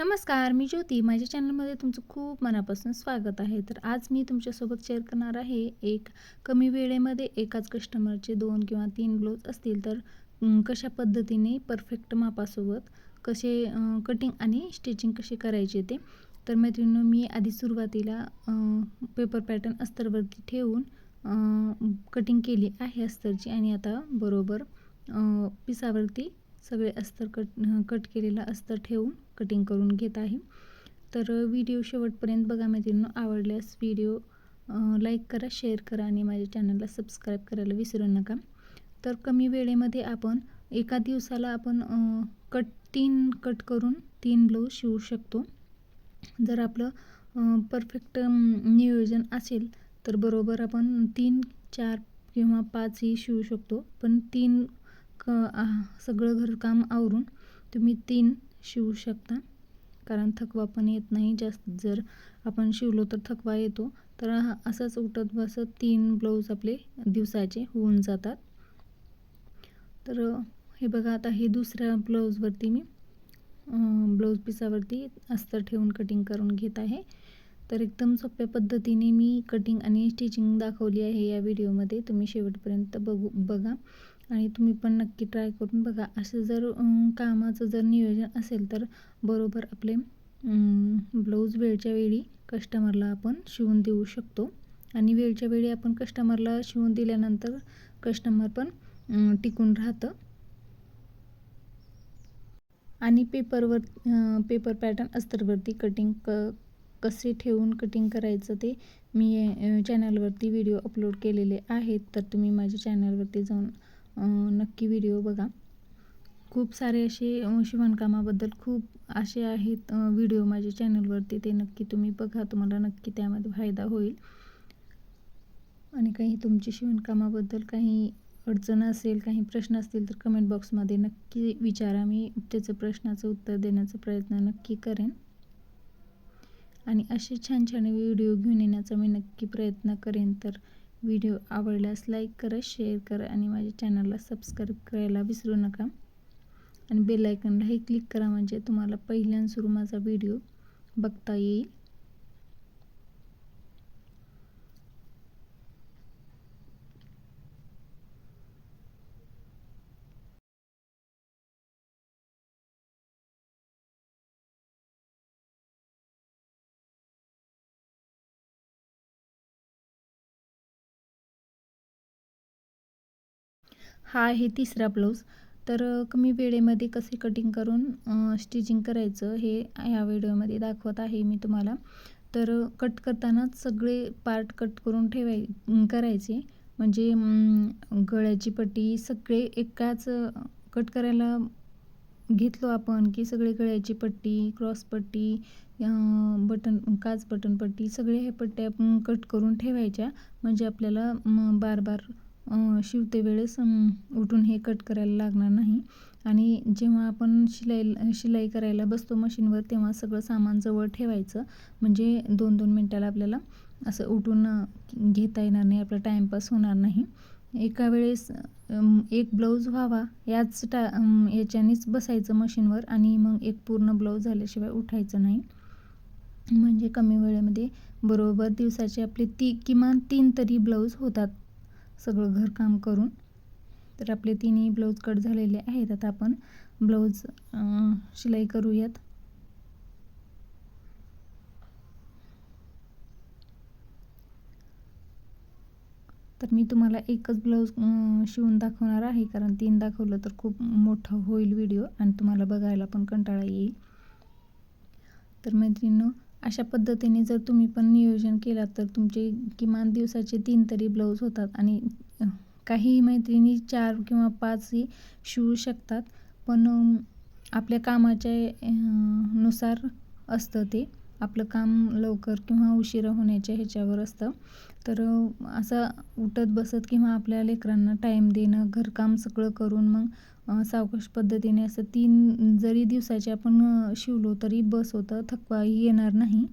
नमस्कार मी ज्योती. माझ्या चॅनलमध्ये तुमचं खूप मनापासून स्वागत आहे. तर आज मी तुमच्यासोबत शेअर करणार आहे एक कमी वेळेमध्ये एकाच कस्टमरचे दोन किंवा तीन ब्लाऊज असतील तर कशा पद्धतीने परफेक्ट मापासोबत कसे कटिंग आणि स्टिचिंग कसे करायचे ते. तर मैत्रिणीनं मी आधी सुरुवातीला पेपर पॅटर्न अस्तरवरती ठेवून कटिंग केली आहे अस्तरची आणि आता बरोबर पिसावरती सगळे अस्तर कट कट केलेलं अस्तर ठेवून कटिंग करून घेत आहे. तर व्हिडिओ शेवटपर्यंत बघा मैत्रिणींनो आवडल्यास व्हिडिओ लाईक करा शेअर करा आणि माझ्या चॅनलला सबस्क्राईब करायला विसरू नका. तर कमी वेळेमध्ये आपण एका दिवसाला आपण कट तीन कट करून तीन ब्लाऊज शिवू शकतो. जर आपलं परफेक्ट नियोजन असेल तर बरोबर आपण तीन चार किंवा पाचही शिवू शकतो. पण तीन क सगळं घरकाम आवरून तुम्ही तीन शिवू शकता. कारण थकवा पण येत नाही जास्त. जर आपण शिवलो तर थकवा येतो. तर हा- असंच उठत बसत तीन ब्लाऊज आपले दिवसाचे होऊन जातात. तर हे बघा आता हे दुसऱ्या ब्लाऊजवरती मी ब्लाऊज पिसावरती अस्तर ठेवून कटिंग करून घेत आहे. तर एकदम सोप्या पद्धतीने मी कटिंग आणि स्टिचिंग दाखवली आहे या व्हिडिओमध्ये तुम्ही शेवटपर्यंत बघू बघा. आणि तुम्ही पण नक्की ट्राय करून बघा. असं जर कामाचं जर नियोजन असेल तर बरोबर आपले ब्लाऊज वेळच्या वेळी कस्टमरला आपण शिवून देऊ शकतो. आणि वेळच्या वेळी आपण कस्टमरला शिवून दिल्यानंतर कस्टमर पण टिकून राहतं. आणि पेपरवर पेपर पॅटर्न अस्तरवरती कटिंग क कसे ठेवून कटिंग करायचं ते मी चॅनलवरती व्हिडिओ अपलोड केलेले आहेत. तर तुम्ही माझ्या चॅनलवरती जाऊन नक्की व्हिडिओ बघा. खूप सारे असे शिवणकामाबद्दल खूप असे आहेत व्हिडिओ माझ्या चॅनलवरती ते नक्की तुम्ही बघा. तुम्हाला नक्की त्यामध्ये फायदा होईल. आणि काही तुमची शिवणकामाबद्दल काही अडचण असेल काही प्रश्न असतील तर कमेंट बॉक्समध्ये नक्की विचारा. मी त्याचं प्रश्नाचं उत्तर देण्याचा प्रयत्न नक्की करेन. आणि असे छान छान व्हिडिओ घेऊन येण्याचा मी नक्की प्रयत्न करेन. तर व्हिडिओ आवडल्यास लाईक करा शेअर करा आणि माझ्या चॅनलला सबस्क्राईब करायला विसरू नका. आणि बेल आयकनलाही क्लिक करा म्हणजे तुम्हाला पहिल्यांदा सुरू माझा व्हिडिओ बघता येईल. हा आहे तिसरा ब्लाऊज. तर कमी वेळेमध्ये कसे कटिंग करून स्टिचिंग करायचं हे ह्या व्हिडिओमध्ये दाखवत आहे मी तुम्हाला. तर कट करतानाच सगळे पार्ट कट करून ठेवाय करायचे. म्हणजे गळ्याची पट्टी सगळे एकाच कट करायला घेतलो आपण की सगळे गळ्याची पट्टी क्रॉस पट्टी बटन काच बटन पट्टी सगळे हे पट्ट्या कट करून ठेवायच्या. म्हणजे आपल्याला बार बार शिवते वेळेस उठून हे कट करायला लागणार नाही. आणि जेव्हा आपण शिलाई शिलाई करायला बसतो मशीनवर तेव्हा सगळं सामान जवळ ठेवायचं. म्हणजे दोन दोन मिनटाला आपल्याला असं उठून घेता येणार नाही. आपला टाईमपास होणार नाही. एका वेळेस एक ब्लाऊज व्हावा याच टा याच्यानेच बसायचं मशीनवर आणि मग एक पूर्ण ब्लाऊज झाल्याशिवाय उठायचं नाही. म्हणजे कमी वेळेमध्ये बरोबर दिवसाचे आपले ती किमान तीन तरी ब्लाऊज होतात. सगळं घरकाम करून. तर आपले तिन्ही ब्लाऊज कट झालेले आहेत. आता आपण ब्लाऊज अं, शिलाई करूयात. तर मी तुम्हाला एकच ब्लाऊज शिवून दाखवणार आहे. कारण तीन दाखवलं तर खूप मोठं होईल व्हिडिओ आणि तुम्हाला बघायला पण कंटाळा येईल. तर मैत्रिणीनं अशा पद्धतीने जर तुम्ही पण नियोजन केलात तर तुमचे किमान दिवसाचे तीन तरी ब्लाऊज होतात आणि काही मैत्रिणी चार किंवा पाचही शिवू शकतात. पण आपल्या कामाच्या नुसार असतं ते. आपलं काम लवकर किंवा उशिरा होण्याच्या ह्याच्यावर असतं. तर असं उठत बसत किंवा आपल्या लेकरांना टाईम देणं घरकाम सगळं करून मग सावकाश पद्धतीने असं तीन जरी दिवसाचे आपण शिवलो तरी बस होतं थकवाही येणार नाही.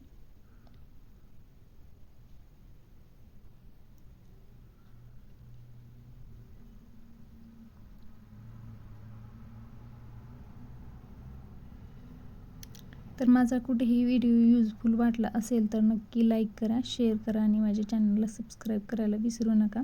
तर माझा कुठेही व्हिडिओ यूजफुल वाटला असेल तर नक्की लाईक करा शेअर करा आणि माझ्या चॅनलला सबस्क्राईब करायला विसरू नका.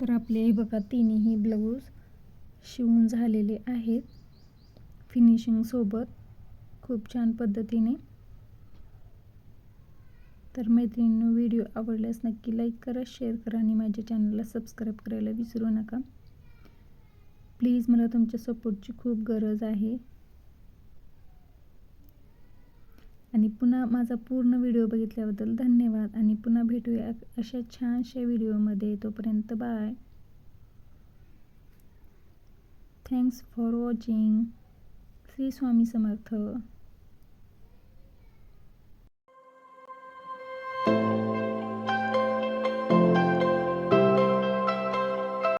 तर आपले हे बघा तिन्ही ब्लाऊज शिवून झालेले आहेत. फिनिशिंगसोबत खूप छान पद्धतीने. तर मैत्रिणींनो व्हिडिओ आवडल्यास नक्की लाईक करा शेअर करा आणि माझ्या चॅनलला सबस्क्राईब करायला विसरू नका. प्लीज मला तुमच्या सपोर्टची खूप गरज आहे. आणि पुन्हा माझा पूर्ण व्हिडिओ बघितल्याबद्दल धन्यवाद आणि पुन्हा भेटूया अशा छानशा व्हिडिओमध्ये. तोपर्यंत bye. Thanks for watching Shri Swami Samarth.